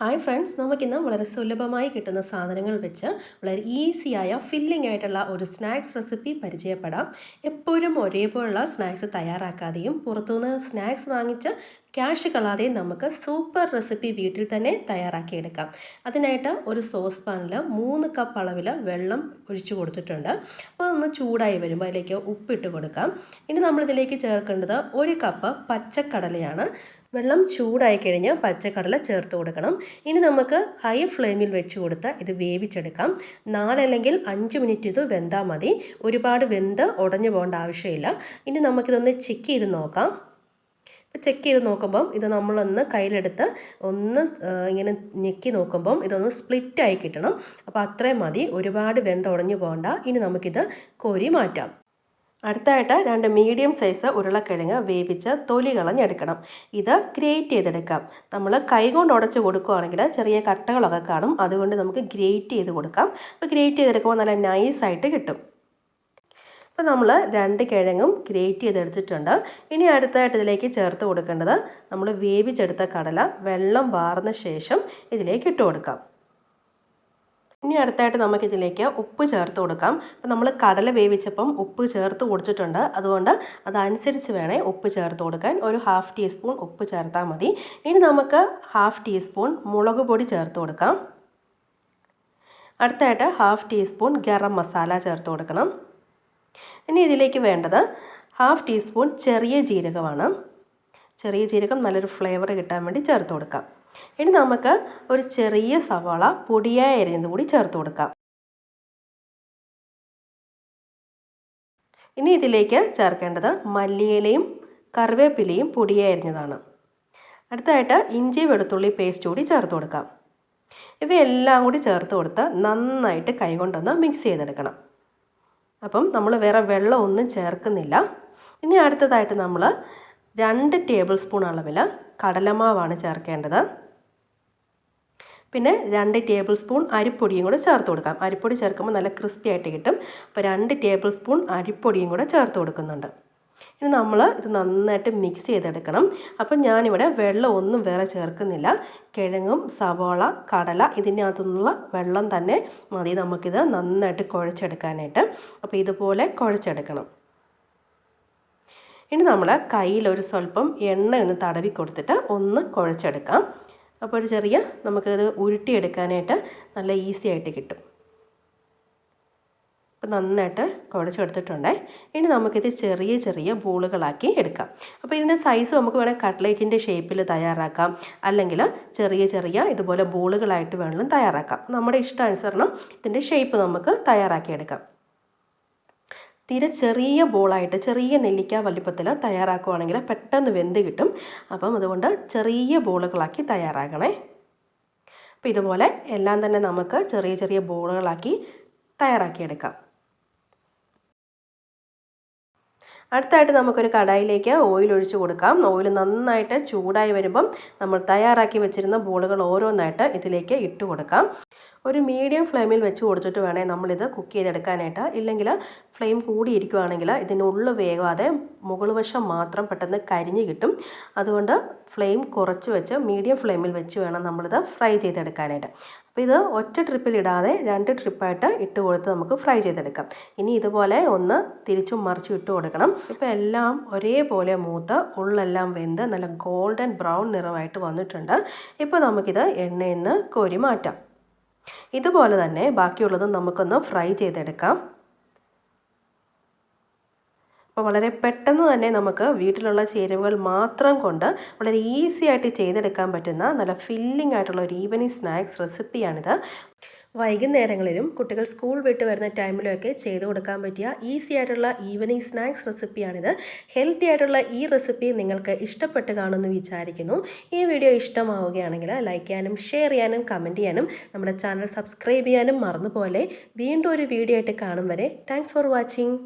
Hi friends നമുക്കിന്ന് വളരെ സുലഭമായി കിട്ടുന്ന സാധനങ്ങൾ വെച്ച് വളരെ ഈസിയായ ഫില്ലിംഗ് ആയിട്ടുള്ള ഒരു സ്നാക്സ് റെസിപ്പി പരിചയപ്പെടാം. എപ്പോഴും ഒരേപോലുള്ള സ്നാക്സ് തയ്യാറാക്കാതെയും പുറത്തുനിന്ന് സ്നാക്സ് വാങ്ങിച്ച് ക്യാഷ് കളാതെയും നമുക്ക് സൂപ്പർ റെസിപ്പി വീട്ടിൽ തന്നെ തയ്യാറാക്കിയെടുക്കാം. അതിനായിട്ട് ഒരു സോസ് പാനിൽ മൂന്ന് കപ്പ് അളവിൽ വെള്ളം ഒഴിച്ചു കൊടുത്തിട്ടുണ്ട്. അപ്പോൾ ഒന്ന് ചൂടായി വരുമ്പോൾ അതിലേക്ക് ഉപ്പിട്ട് കൊടുക്കാം. ഇനി നമ്മളിതിലേക്ക് ചേർക്കേണ്ടത് ഒരു കപ്പ് പച്ചക്കടലയാണ്. വെള്ളം ചൂടായി കഴിഞ്ഞ് പച്ചക്കടല ചേർത്ത് കൊടുക്കണം. ഇനി നമുക്ക് ഹൈ ഫ്ലെയിമിൽ വെച്ച് കൊടുത്ത് ഇത് വേവിച്ചെടുക്കാം. നാലല്ലെങ്കിൽ അഞ്ച് മിനിറ്റ് ഇത് വെന്താൽ മതി. ഒരുപാട് വെന്ത് ഉടഞ്ഞു പോകേണ്ട ആവശ്യമില്ല. ഇനി നമുക്കിതൊന്ന് ചെക്ക് ചെയ്ത് നോക്കാം. ചെക്ക് ചെയ്ത് നോക്കുമ്പം ഇത് നമ്മളൊന്ന് കയ്യിലെടുത്ത് ഒന്ന് ഇങ്ങനെ ഞെക്കി നോക്കുമ്പം ഇതൊന്ന് സ്പ്ലിറ്റായി കിട്ടണം. അപ്പോൾ അത്രയും മതി. ഒരുപാട് വെന്ത് ഉടഞ്ഞു പോകണ്ട. ഇനി നമുക്കിത് കോരി മാറ്റാം. അടുത്തായിട്ട് രണ്ട് മീഡിയം സൈസ് ഉരുളക്കിഴങ്ങ് വേവിച്ച് തൊലി കളഞ്ഞെടുക്കണം. ഇത് ഗ്രേറ്റ് ചെയ്തെടുക്കാം. നമ്മൾ കൈകൊണ്ട് ഉടച്ച് കൊടുക്കുകയാണെങ്കിൽ ചെറിയ കട്ടകളൊക്കെ കാണും. അതുകൊണ്ട് നമുക്ക് ഗ്രേറ്റ് ചെയ്ത് കൊടുക്കാം. അപ്പോൾ ഗ്രേറ്റ് ചെയ്തെടുക്കുമ്പോൾ നല്ല നൈസായിട്ട് കിട്ടും. അപ്പോൾ നമ്മൾ രണ്ട് കിഴങ്ങും ഗ്രേറ്റ് ചെയ്തെടുത്തിട്ടുണ്ട്. ഇനി അടുത്തായിട്ട് ഇതിലേക്ക് ചേർത്ത് കൊടുക്കേണ്ടത് നമ്മൾ വേവിച്ചെടുത്ത കടല വെള്ളം വാർന്ന ശേഷം ഇതിലേക്ക് ഇട്ട് കൊടുക്കാം. ഇനി അടുത്തായിട്ട് നമുക്കിതിലേക്ക് ഉപ്പ് ചേർത്ത് കൊടുക്കാം. അപ്പം നമ്മൾ കടല വേവിച്ചപ്പം ഉപ്പ് ചേർത്ത് കൊടുത്തിട്ടുണ്ട്. അതുകൊണ്ട് അതനുസരിച്ച് വേണേ ഉപ്പ് ചേർത്ത് കൊടുക്കാൻ. ഒരു ഹാഫ് ടീസ്പൂൺ ഉപ്പ് ചേർത്താൽ മതി. ഇനി നമുക്ക് ഹാഫ് ടീസ്പൂൺ മുളക് പൊടി ചേർത്ത് കൊടുക്കാം. അടുത്തായിട്ട് ഹാഫ് ടീസ്പൂൺ ഗരം മസാല ചേർത്ത് കൊടുക്കണം. ഇനി ഇതിലേക്ക് വേണ്ടത് ഹാഫ് ടീസ്പൂൺ ചെറിയ ജീരകമാണ്. ചെറിയ ജീരകം നല്ലൊരു ഫ്ലേവർ കിട്ടാൻ വേണ്ടി ചേർത്ത് കൊടുക്കാം. ഇനി നമുക്ക് ഒരു ചെറിയ സവാള പൊടിയായ അരിഞ്ഞത് കൂടി ചേർത്ത് കൊടുക്കാം. ഇനി ഇതിലേക്ക് ചേർക്കേണ്ടത് മല്ലിയിലയും കറിവേപ്പിലയും പൊടിയായി അരിഞ്ഞതാണ്. അടുത്തായിട്ട് ഇഞ്ചി വെളുത്തുള്ളി പേസ്റ്റ് കൂടി ചേർത്ത് കൊടുക്കാം. ഇവയെല്ലാം കൂടി ചേർത്ത് കൊടുത്ത് നന്നായിട്ട് കൈകൊണ്ടൊന്ന് മിക്സ് ചെയ്തെടുക്കണം. അപ്പം നമ്മൾ വേറെ വെള്ളം ഒന്നും ചേർക്കുന്നില്ല. ഇനി അടുത്തതായിട്ട് നമ്മൾ രണ്ട് ടേബിൾ സ്പൂൺ അളവിൽ കടലമാവാണ് ചേർക്കേണ്ടത്. പിന്നെ രണ്ട് ടേബിൾ സ്പൂൺ അരിപ്പൊടിയും കൂടെ ചേർത്ത് കൊടുക്കാം. അരിപ്പൊടി ചേർക്കുമ്പോൾ നല്ല ക്രിസ്പി ആയിട്ട് കിട്ടും. അപ്പോൾ രണ്ട് ടേബിൾ സ്പൂൺ അരിപ്പൊടിയും കൂടെ ചേർത്ത് കൊടുക്കുന്നുണ്ട്. ഇനി നമ്മൾ ഇത് നന്നായിട്ട് മിക്സ് ചെയ്തെടുക്കണം. അപ്പം ഞാനിവിടെ വെള്ളം ഒന്നും വേറെ ചേർക്കുന്നില്ല. കിഴങ്ങും സവോള കടല ഇതിനകത്തുനിന്നുള്ള വെള്ളം തന്നെ മതി നമുക്കിത് നന്നായിട്ട് കുഴച്ചെടുക്കാനായിട്ട്. അപ്പോൾ ഇതുപോലെ കുഴച്ചെടുക്കണം. ഇനി നമ്മൾ കയ്യിൽ ഒരു സ്വല്പം എണ്ണ ഒന്ന് തടവി കൊടുത്തിട്ട് ഒന്ന് കുഴച്ചെടുക്കാം. അപ്പോൾ ഒരു ചെറിയ നമുക്കത് ഉരുട്ടിയെടുക്കാനായിട്ട് നല്ല ഈസി ആയിട്ട് കിട്ടും. അപ്പോൾ നന്നായിട്ട് കുഴച്ചെടുത്തിട്ടുണ്ടേ ഇനി നമുക്കിത് ചെറിയ ചെറിയ ബോളുകളാക്കി എടുക്കാം. അപ്പോൾ ഇതിന്റെ സൈസ് നമുക്ക് വേണമെങ്കിൽ കട്ട്ലേറ്റിന്റെ ഷേപ്പിൽ തയ്യാറാക്കാം. അല്ലെങ്കിൽ ചെറിയ ചെറിയ ഇതുപോലെ ബോളുകളായിട്ട് വേണമെങ്കിലും തയ്യാറാക്കാം. നമ്മുടെ ഇഷ്ടാനുസരണം ഇതിന്റെ ഷേപ്പ് നമുക്ക് തയ്യാറാക്കിയെടുക്കാം. തീരെ ചെറിയ ബോളായിട്ട് ചെറിയ നെല്ലിക്ക വലിപ്പത്തിൽ തയ്യാറാക്കുവാണെങ്കിൽ പെട്ടെന്ന് വെന്ത് കിട്ടും. അപ്പം അതുകൊണ്ട് ചെറിയ ബോളുകളാക്കി തയ്യാറാക്കണേ. അപ്പോൾ ഇതുപോലെ എല്ലാം തന്നെ നമുക്ക് ചെറിയ ചെറിയ ബോളുകളാക്കി തയ്യാറാക്കിയെടുക്കാം. അടുത്തായിട്ട് നമുക്കൊരു കടായിലേക്ക് ഓയിൽ ഒഴിച്ച് കൊടുക്കാം. ഓയിൽ നന്നായിട്ട് ചൂടായി വരുമ്പം നമ്മൾ തയ്യാറാക്കി വെച്ചിരുന്ന ബോളുകൾ ഓരോന്നായിട്ട് ഇതിലേക്ക് ഇട്ട് കൊടുക്കാം. ഒരു മീഡിയം ഫ്ലെയിമിൽ വെച്ച് കൊടുത്തിട്ട് വേണേൽ നമ്മളിത് കുക്ക് ചെയ്തെടുക്കാനായിട്ട്. ഇല്ലെങ്കിൽ ഫ്ലെയിം കൂടിയിരിക്കുവാണെങ്കിൽ ഇതിനുള്ളിൽ വേകാതെ മുകൾ വശം മാത്രം പെട്ടെന്ന് കരിഞ്ഞ് കിട്ടും. അതുകൊണ്ട് ഫ്ലെയിം കുറച്ച് വെച്ച് മീഡിയം ഫ്ലെയിമിൽ വെച്ച് വേണം നമ്മളിത് ഫ്രൈ ചെയ്തെടുക്കാനായിട്ട്. അപ്പോൾ ഇത് ഒറ്റ ട്രിപ്പിൽ ഇടാതെ രണ്ട് ട്രിപ്പായിട്ട് ഇട്ട് കൊടുത്ത് നമുക്ക് ഫ്രൈ ചെയ്തെടുക്കാം. ഇനി ഇതുപോലെ ഒന്ന് തിരിച്ചും മറിച്ചും ഇട്ട് കൊടുക്കണം. ഇപ്പോൾ എല്ലാം ഒരേപോലെ മൂത്ത് ഉള്ളെല്ലാം വെന്ത് നല്ല ഗോൾഡൻ ബ്രൗൺ നിറമായിട്ട് വന്നിട്ടുണ്ട്. ഇപ്പോൾ നമുക്കിത് എണ്ണയിൽ നിന്ന് കോരി മാറ്റാം. ഇതുപോലെ തന്നെ ബാക്കിയുള്ളതും നമുക്കൊന്ന് ഫ്രൈ ചെയ്തെടുക്കാം. അപ്പോൾ വളരെ പെട്ടെന്ന് തന്നെ നമുക്ക് വീട്ടിലുള്ള ചേരുവകൾ മാത്രം കൊണ്ട് വളരെ ഈസി ആയിട്ട് ചെയ്തെടുക്കാൻ പറ്റുന്ന നല്ല ഫില്ലിംഗ് ആയിട്ടുള്ള ഒരു ഈവനിങ് സ്നാക്സ് റെസിപ്പിയാണിത് വൈകുന്നേരങ്ങളിലും കുട്ടികൾ സ്കൂൾ വിട്ട് വരുന്ന ടൈമിലൊക്കെ ചെയ്തു കൊടുക്കാൻ പറ്റിയ ഈസി ആയിട്ടുള്ള ഈവനിങ് സ്നാക്സ് റെസിപ്പിയാണിത് ഹെൽത്തി ആയിട്ടുള്ള ഈ റെസിപ്പി നിങ്ങൾക്ക് ഇഷ്ടപ്പെട്ട് കാണുമെന്ന് വിചാരിക്കുന്നു. ഈ വീഡിയോ ഇഷ്ടമാവുകയാണെങ്കിൽ ലൈക്ക് ചെയ്യാനും ഷെയർ ചെയ്യാനും കമന്റ് ചെയ്യാനും നമ്മുടെ ചാനൽ സബ്സ്ക്രൈബ് ചെയ്യാനും മറന്നുപോലെ വീണ്ടും ഒരു വീഡിയോ ആയിട്ട് കാണും വരെ. Thanks for watching